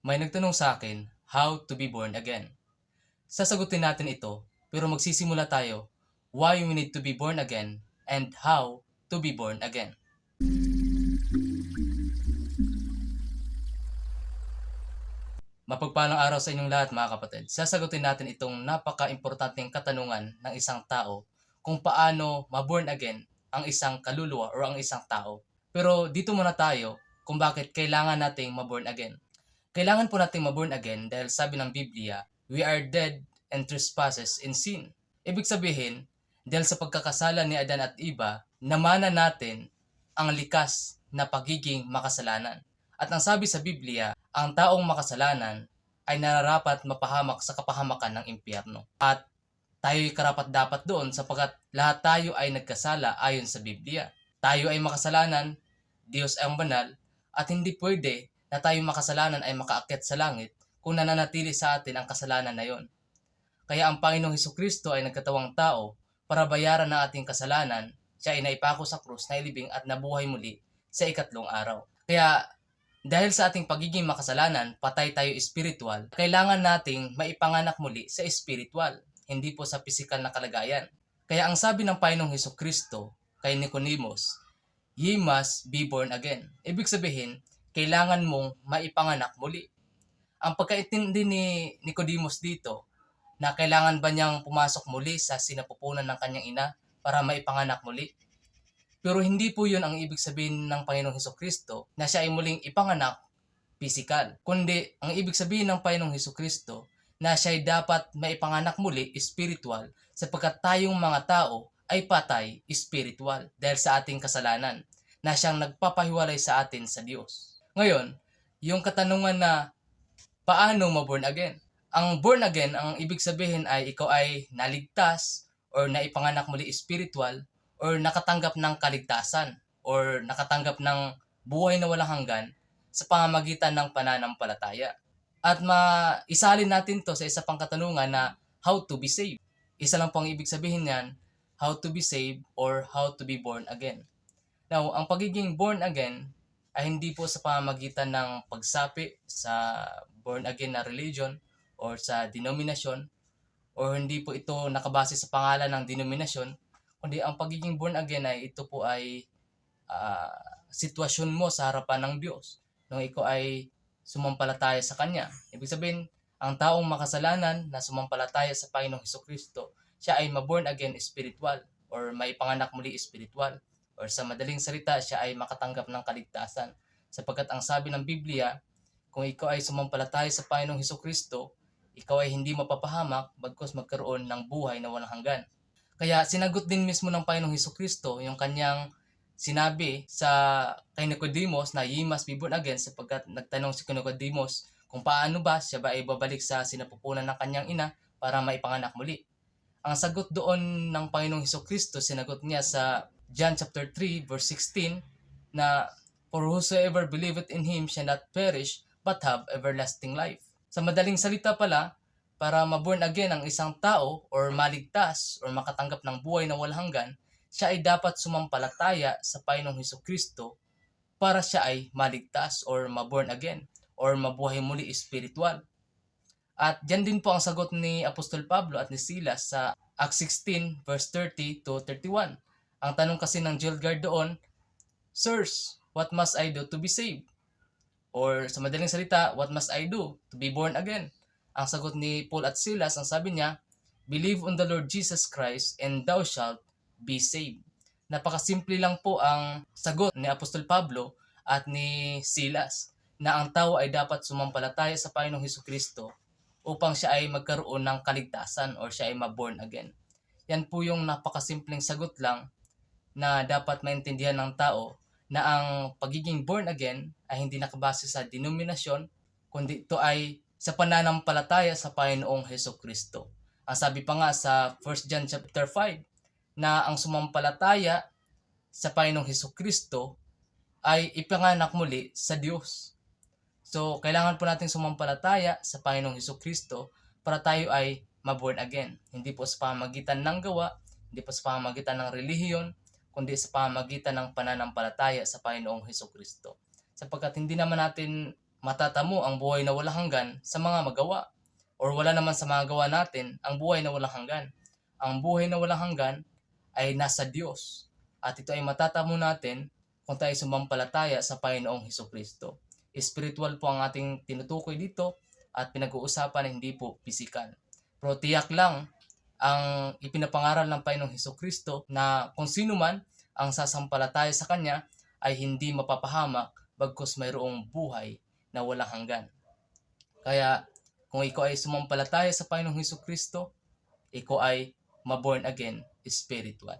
May nagtanong sa akin, how to be born again? Sasagutin natin ito, pero magsisimula tayo, why we need to be born again and how to be born again. Mapagpalang araw sa inyong lahat mga kapatid. Sasagutin natin itong napaka-importanteng katanungan ng isang tao kung paano ma-born again ang isang kaluluwa o ang isang tao. Pero dito muna tayo kung bakit kailangan nating ma-born again. Kailangan po nating ma-born again dahil sabi ng Biblia, we are dead and trespasses in sin. Ibig sabihin, dahil sa pagkakasala ni Adan at Eva, namana natin ang likas na pagiging makasalanan. At ang sabi sa Biblia, ang taong makasalanan ay nararapat mapahamak sa kapahamakan ng impyerno. At tayo'y karapat dapat doon sapagkat lahat tayo ay nagkasala ayon sa Biblia. Tayo ay makasalanan, Diyos ay ang banal, at hindi pwede na tayo makasalanan ay makaakyat sa langit kung nananatili sa atin ang kasalanan na yon. Kaya ang Panginoong Heso Kristo ay nagkatawang tao para bayaran ng ating kasalanan, siya ay naipako sa krus, nailibing at nabuhay muli sa ikatlong araw. Kaya dahil sa ating pagiging makasalanan, patay tayo espiritual, kailangan nating maipanganak muli sa espiritual, hindi po sa pisikal na kalagayan. Kaya ang sabi ng Panginoong Heso Kristo kay Nicodemus, Ye must be born again. Ibig sabihin, kailangan mong maipanganak muli. Ang pagkaintindi ni Nicodemus dito, na kailangan ba niyang pumasok muli sa sinapupunan ng kanyang ina para maipanganak muli? Pero hindi po yun ang ibig sabihin ng Panginoong Heso Kristo na siya ay muling ipanganak physical. Kundi ang ibig sabihin ng Panginoong Heso Kristo na siya ay dapat maipanganak muli spiritual sapagkat tayong mga tao ay patay spiritual dahil sa ating kasalanan na siyang nagpapahiwalay sa atin sa Diyos. Ngayon, yung katanungan na paano ma-born again? Ang born again, ang ibig sabihin ay ikaw ay naligtas or naipanganak muli spiritual or nakatanggap ng kaligtasan or nakatanggap ng buhay na walang hanggan sa pamamagitan ng pananampalataya. At maisalin natin to sa isa pang katanungan na how to be saved. Isa lang po ang ibig sabihin niyan, how to be saved or how to be born again. Now, ang pagiging born again ay hindi po sa pamamagitan ng pagsapi sa born again na religion or sa denominasyon or hindi po ito nakabase sa pangalan ng denominasyon kundi ang pagiging born again ay ito po ay uh, sitwasyon mo sa harapan ng Diyos nung ikaw ay sumampalataya sa Kanya. Ibig sabihin, ang taong makasalanan na sumampalataya sa Panginoong Heso Kristo, siya ay maborn again spiritual or may panganak muli spiritual or sa madaling salita, siya ay makatanggap ng kaligtasan. Sapagkat ang sabi ng Biblia, kung ikaw ay sumampalataya sa Panginoong Heso Kristo, ikaw ay hindi mapapahamak bagkos magkaroon ng buhay na walang hanggan. Kaya sinagot din mismo ng Panginoong Heso Kristo yung kanyang sinabi sa kay Nicodemus na ye must be born again sapagkat nagtanong si Nicodemus kung paano ba siya ba ay babalik sa sinapupunan ng kanyang ina para maipanganak muli. Ang sagot doon ng Panginoong Heso Kristo, sinagot niya sa John chapter 3 verse 16 na For whosoever believeth in Him shall not perish but have everlasting life. Sa madaling salita pala, para maborn again ang isang tao or maligtas or makatanggap ng buhay na walang hanggan, siya ay dapat sumampalataya sa Panginoong Heso Kristo para siya ay maligtas or maborn again or mabuhay muli spiritual. At diyan din po ang sagot ni Apostol Pablo at ni Silas sa Acts 16 verse 30 to 31. Ang tanong kasi ng jail guard doon, Sirs, what must I do to be saved? Or sa madaling salita, what must I do to be born again? Ang sagot ni Paul at Silas, ang sabi niya, Believe on the Lord Jesus Christ and thou shalt be saved. Napakasimple lang po ang sagot ni Apostol Pablo at ni Silas na ang tao ay dapat sumampalataya sa Panginoong Heso Kristo upang siya ay magkaroon ng kaligtasan or siya ay maborn again. Yan po yung napakasimpleng sagot lang na dapat maintindihan ng tao na ang pagiging born again ay hindi nakabase sa denominasyon, kundi ito ay sa pananampalataya sa Panginoong Heso Kristo. Ang sabi pa nga sa 1 John chapter 5 na ang sumampalataya sa Panginoong Heso Kristo ay ipanganak muli sa Diyos. So, kailangan po natin sumampalataya sa Panginoong Heso Kristo para tayo ay maborn again. Hindi po sa pamagitan ng gawa, hindi po sa pamagitan ng relihiyon, kundi sa pamagitan ng pananampalataya sa Panginoong Heso Kristo. Sapagkat hindi naman natin matatamo ang buhay na walang hanggan sa mga magawa. Or wala naman sa mga gawa natin ang buhay na walang hanggan. Ang buhay na walang hanggan ay nasa Diyos. At ito ay matatamo natin kung tayo sumampalataya sa Panginoong Heso Kristo. Spiritual po ang ating tinutukoy dito at pinag-uusapan hindi po pisikal. Pero tiyak lang ang ipinapangaral ng Panginoong Heso Kristo na kung sino man ang sasampalataya sa Kanya ay hindi mapapahamak bagkus mayroong buhay na walang hanggan. Kaya kung ikaw ay sumampalataya sa Panginoong Heso Kristo, ikaw ay maborn again spiritual.